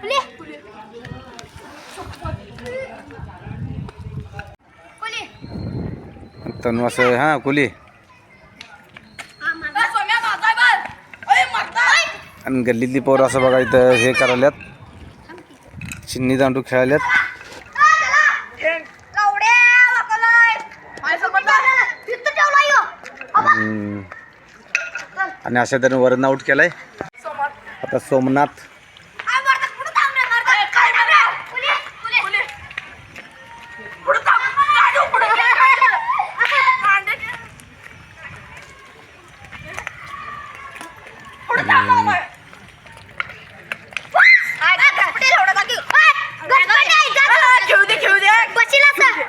कुली कुली तनु असं हां कुली. आणि गल्लीतली पोरं असं बघा इथं हे करायल्यात. चिन्नी दांडू खेळायल्यात. आणि आणि अशा तऱ्हेने वरण आऊट केलाय. आता सोमनाथ खेळू दे खेळू दे बशील असं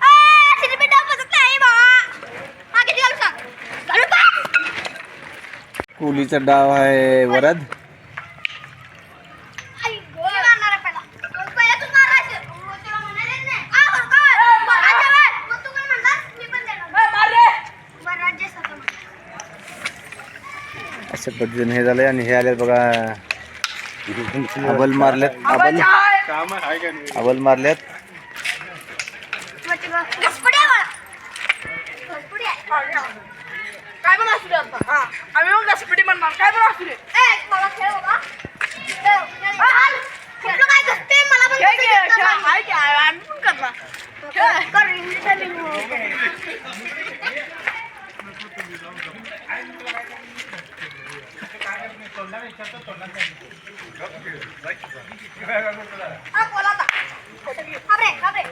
आ, सिनेमे डाव बसत नाही बा. मागे ते घालू सांग. घालू का? कुलीचा डाव आहे वरद आई गं. मी मारणार आहे पहिला. पहिला तू मारायचं. मग तुला म्हणालेच नाही. आ, बरं का? मारायचं व्हय. मग तू काय म्हणलास? मी पण देणार. बरं, राज्य सरकार. अशा पद्धतीने हे झालंय आणि हे आले बघा. अबल मारल्यात अबल अबल मारल्यात मग ते बघ. घसपडी आहे मला. घसपडी आहे. काय पण असू दे आता हा आम्ही मग घसपटी म्हणणार काय पण असू दे ए, मला खेळ बाबा. खेळ, खेळ. आ, हाल. कुठलं काय घसते? मला पण खेळ घसते खेळ दिसतं खेळ बाई. हाय की हाय, आम्ही पण करणार खेळ कर, इंग्लिश आणि इंग्लिश. हा, बोला आता. थांब रे, थांब रे.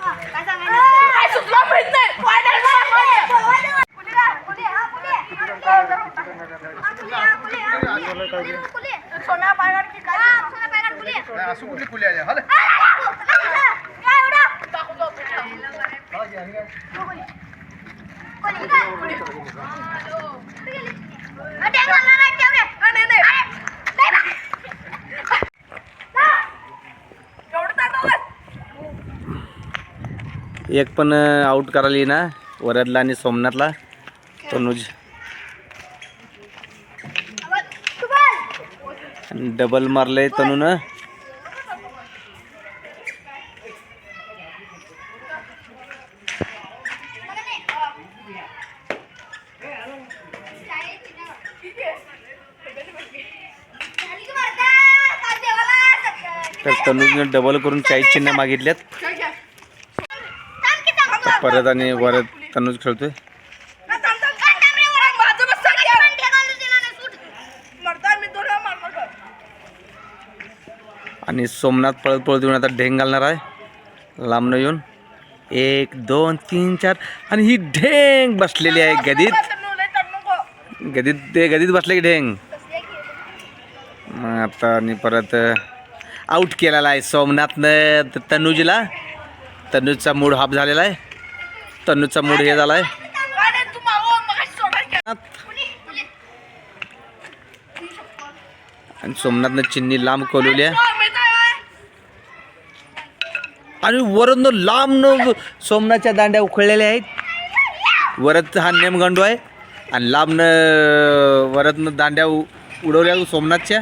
हा, काय सांगायचं? काय सुचलं माहीत नाही पाय धरला, पाय धरला. बोलवायचं ना. कुठे का? कुठे? हा, कुठे? हा, कुठे? हा, कुठे? हा, कुठे? हा, कुठे? कुठे? सोन्या पायगाड की काय हा, सोन्या पायाला कुठे? असं कुठली कुली आली हल आ, आ, आ, काय एवढं? दाखवतो कोणी काय? कुठे गेली? हा, ते घालणार नाही, ठेव रे. अरे, नाही बा. हा. एवढं दाखवलं एक पण आऊट करायला ना वरदला आणि सोमनाथला. तनुज. डबल मारले तनून. तर तनुजने डबल करून चाळीस चिन्ह मागितल्यात खेळ खेळ थांब की थांब. परत आणि वरद तनुज खेळतोय. आणि सोमनाथ पळत पळत येऊन आता ढेंग घालणार आहे. लांबनं येऊन. एक दोन तीन चार. आणि ही ढेंग बसलेली आहे गदीत. गदीत ते गदीत बसले की ढेंग. मग आता आणि परत आऊट केलेला आहे सोमनाथनं त- तनुजला. तनुजचा मूड हाफ झालेला आहे. तनुजचा मूड हे झालाय. आणि सोमनाथनं चिन्नी लांब कोलवली आहे. हा, माहीत आहे. आणि सोमनाथच्या दांड्या उखळलेल्या आहेत. वरत हा नेमगंडू आहे. आणि लांबनं वरतनं दांड्या उडवल्या सोमनाथच्या.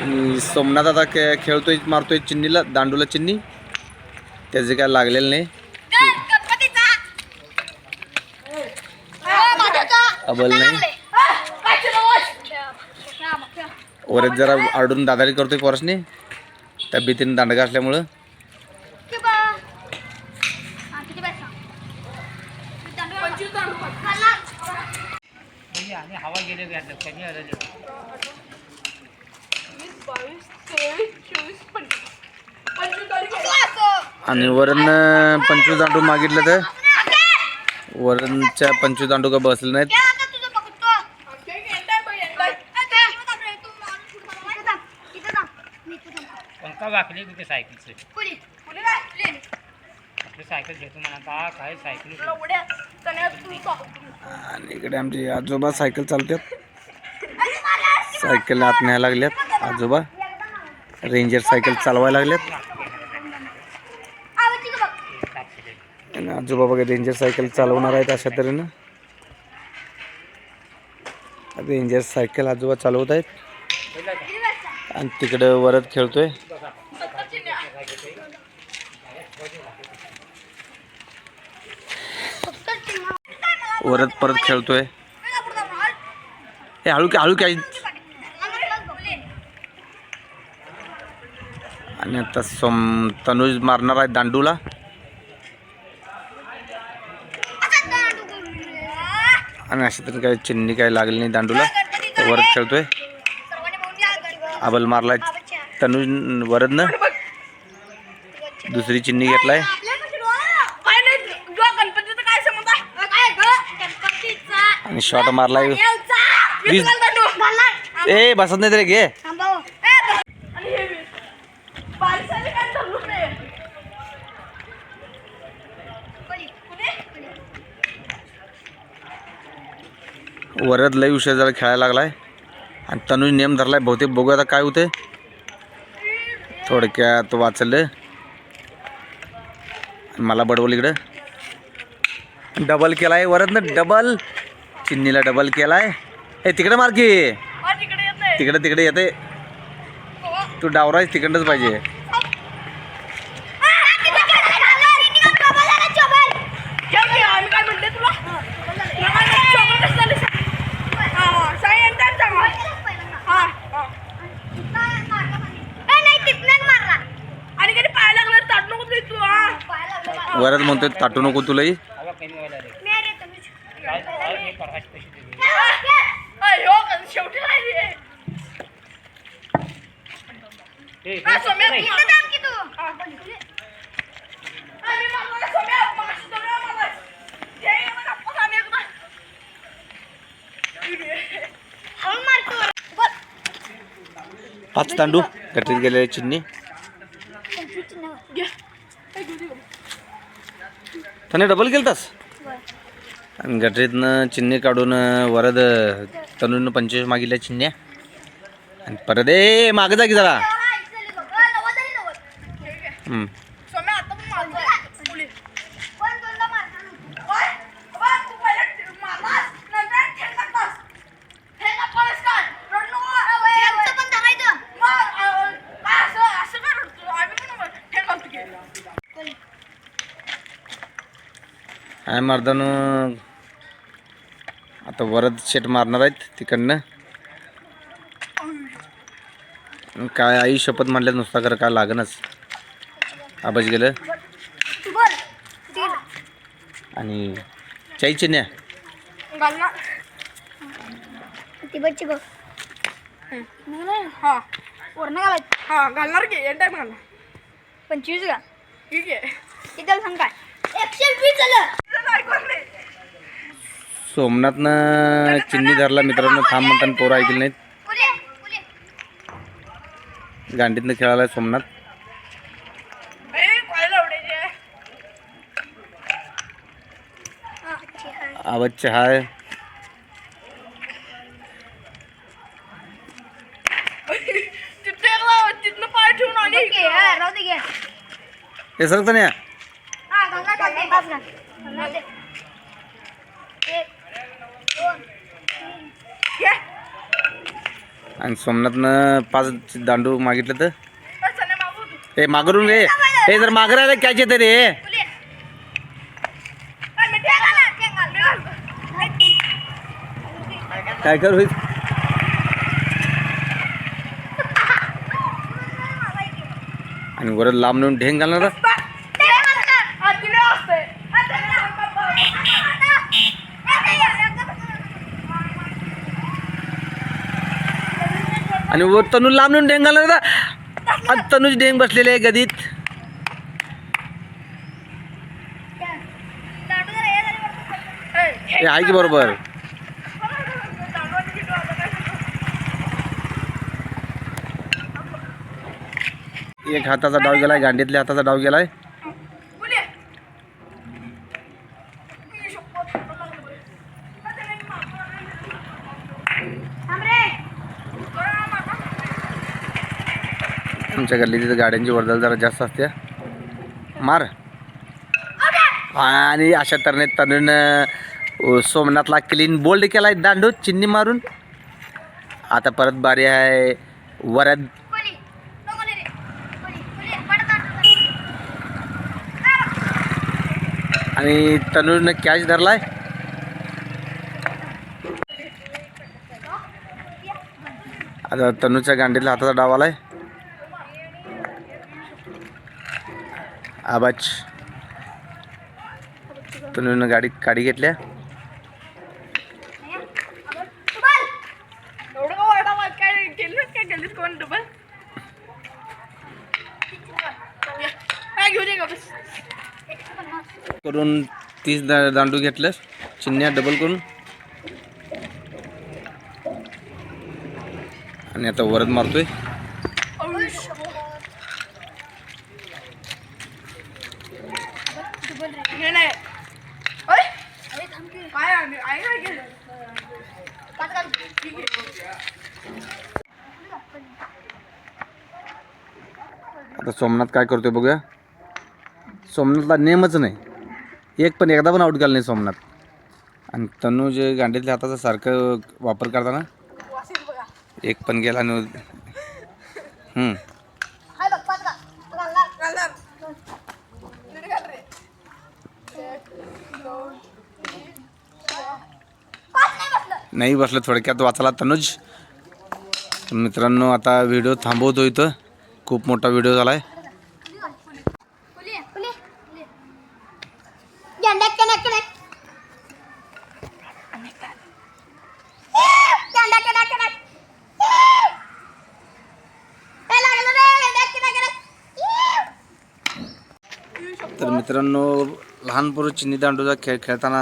सोमनाथ आता खे खेळतोय मारतोय चिन्नीला दांडूला चिन्नी. त्याचे काय लागलेलं नाही. हा. अबल नाही. जरा आडून दादारी करतोय पोरसने. तब्येतीने दांडगा असल्यामुळं. की बा. हा, किती पैसा? दांडू आहे पंचवीस दांडू बा. पाहिजे. खाल्ला. वीस, बावीस, तेवीस, चोवीस, पंचवीस. पंचवीस तारीख आहे. असं, असं. आणि वरण पंचवीस दांडू मागितलं तर. वरणच्या पंचवीस दांडू का बसले नाहीत. पंखा वाकली कुठे सायकलचे. आपली सायकल घेतो म्हणा काय. आणि इकडे आमचे आजोबा सायकल चालतात सायकल आत न्यायला लागल्यात आजोबा रेंजर सायकल चालवायला लागल्यात आणि आजोबा बघा रेंजर सायकल चालवणार आहेत अशा तऱ्हेनं. रेंजर सायकल आजोबा चालवत आहेत. आणि तिकडं वरत खेळतोय. वरत परत खेळतोय. हे हळू हळू काय आणि आता सोम तनुज मारणार आहे दांडूला. आणि अशा तरी काही चिन्नी काय लागली नाही दांडूला. वरद खेळतोय. आबल मारलाय तनुज वरदनं. दुसरी चिन्नी घेतलाय. आहे आणि शॉट मारलाय. वीस ए बसत नाही तरी घे हे बारिशाने काय धरलूच नाही वरद लई उशीर जरा खेळायला लागलाय. आणि तनुज नेम धरलाय बहुतेक. बघू आता काय होते थोडक्यात वाचलं आणि मला बडवलं इकडं. डबल केलाय वरदनं डबल चिन्नीला डबल केलाय. ए तिकडे मार की. हा तिकडे नाही तिकडे तिकडे येते तू डावराय तिकडंच पाहिजे घ्या की, आम्ही काय म्हणते तुला तुला काय माहिती, चॉकलेट कसं झालं सांग. हा, हा, सांग आणि त्यात सांग. हा, हा. आणि कधी पाय लागला ताट नको तुला तू हा वरद म्हणतोय ताटू नको तुलाही हवा कमी व्हायला लागली. काय काय नाही परवाच पैसे दिले. अयो कधी शेवटी राहिली ए, हा, हे सोम्या, नाही. तू हा. हा, मी मारला, सोम्या, मगाशी सोम्या मारला. हे, वरात म्हणतोय ताटू नको तुलाही. पाच तांडू गटरीत गेलेले चिन्नी घे. हे घेऊ दे बघ. त्याने डबल केलतास? आणि गटरीतनं चिन्नी काढून वरद तनुनं पंचवीस मागितल्या चिन्न्या आणि परत ए मागं जा की जरा. हम्म. सोम्या, आता पण मारतोय. मुली. ओय, ओय, तू पहिले मारलास, नंतर ठेच टाकलास. हे ना पळस काय? रडू नको. मग, अ, काय असं- असं काय रडतो? आम्ही पण ठेच घालतो की. काय मर्दानं. आता वरद शेट मारणार आहेत तिकडनं. काय आई शपथ म्हणल्यात नुसता कर काय लागणच. आबाज गेलं. आणि चाई चिन्या घाल ना. हा. हा. घालणार की एन टाइम घालणार पंचवीस का ठीक आहे. किती सांग काय. एकशे वीस झालं. सोमनाथनं चिन्नी धरला मित्रांनो थांब म्हणताना पोरं ऐकली नाहीत. गांडीतनं खेळायला सोमनाथ. आवाज हाय. तिथे एकदा तिथनं पाय ठेवून आणि ओके हा, राहू दे घे हे सरक नाही हा गंगा काढते पाच घाल गंगा दे. एक दोन घे. आणि सोमनाथनं पाच दांडू मागितलं तर. हे मागरून रे हे जर मागं राहिलं काय येते रे. काय कर? होईल आणि वर लांब नेऊन ढेंग घालणार बा. हा, तिकडे असतंय. हा, तिकडे. आणि वर तनू लांब डेंग ढेंग घालणार आणि तनूच डेंग बसलेले आहे गदीत. हे आहे की बरोबर? एक हाताचा डाव गेलाय गांडीतल्या हाताचा डाव गेलाय बोले. मी शपथ. थांब रे आमच्या गल्लीत तिथं गाड्यांची वर्दळ जरा जास्त असते. मार. आणि अशा तऱ्हेने तरुण सोमनाथला क्लीन बोल्ड केलाय दांडू चिन्नी मारून. आता परत बारी आहे. वरद. आणि तनुरनं कॅच धरलाय. आता तनुच्या गांडीला हाताचा डाव आलाय आबाज तनुजनं गाडी काडी घेतल्या एवढं का वाटा मग काय केलं काय केलीस कोण डबल आबाच तनुनं गाडी काडी घेतल्या. करून तीस दा- दांडू घेतलं चिन्ह्या डबल करून. आणि आता वरद मारतोय हे नाही ओय काय आहे आई काय केलं ठीक आहे आता सोमनाथ काय करतोय बघूया. सोमनाथला नेमच नाही. एक पण एकदा पण आऊट केला नाही सोमनाथ. आणि तनु जे गांडीतल्या हाताचा सारखं वापर करताना एक पण गेला आणि नाही बसलं थोडक्यात वाचला तनुज. मित्रांनो आता व्हिडिओ थांबवतो इथं. खूप मोठा व्हिडिओ झाला आहे तर मित्रांनो लहान पोरं चिन्नी दांडूचा खेळ खेळताना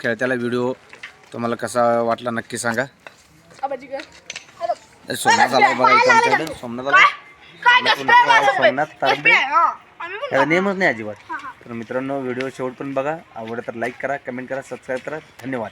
खेळत्याला व्हिडिओ तुम्हाला कसा वाटला नक्की सांगा. सोमनाथ आला बघा इथं आमच्याकडे. सोमनाथ आला सोमनाथ पण त्याला नेमच नाही अजिबात. तर मित्रांनो व्हिडिओ शेवटपर्यंत बघा. आवडलं तर लाईक करा कमेंट करा सबस्क्राईब करा. धन्यवाद.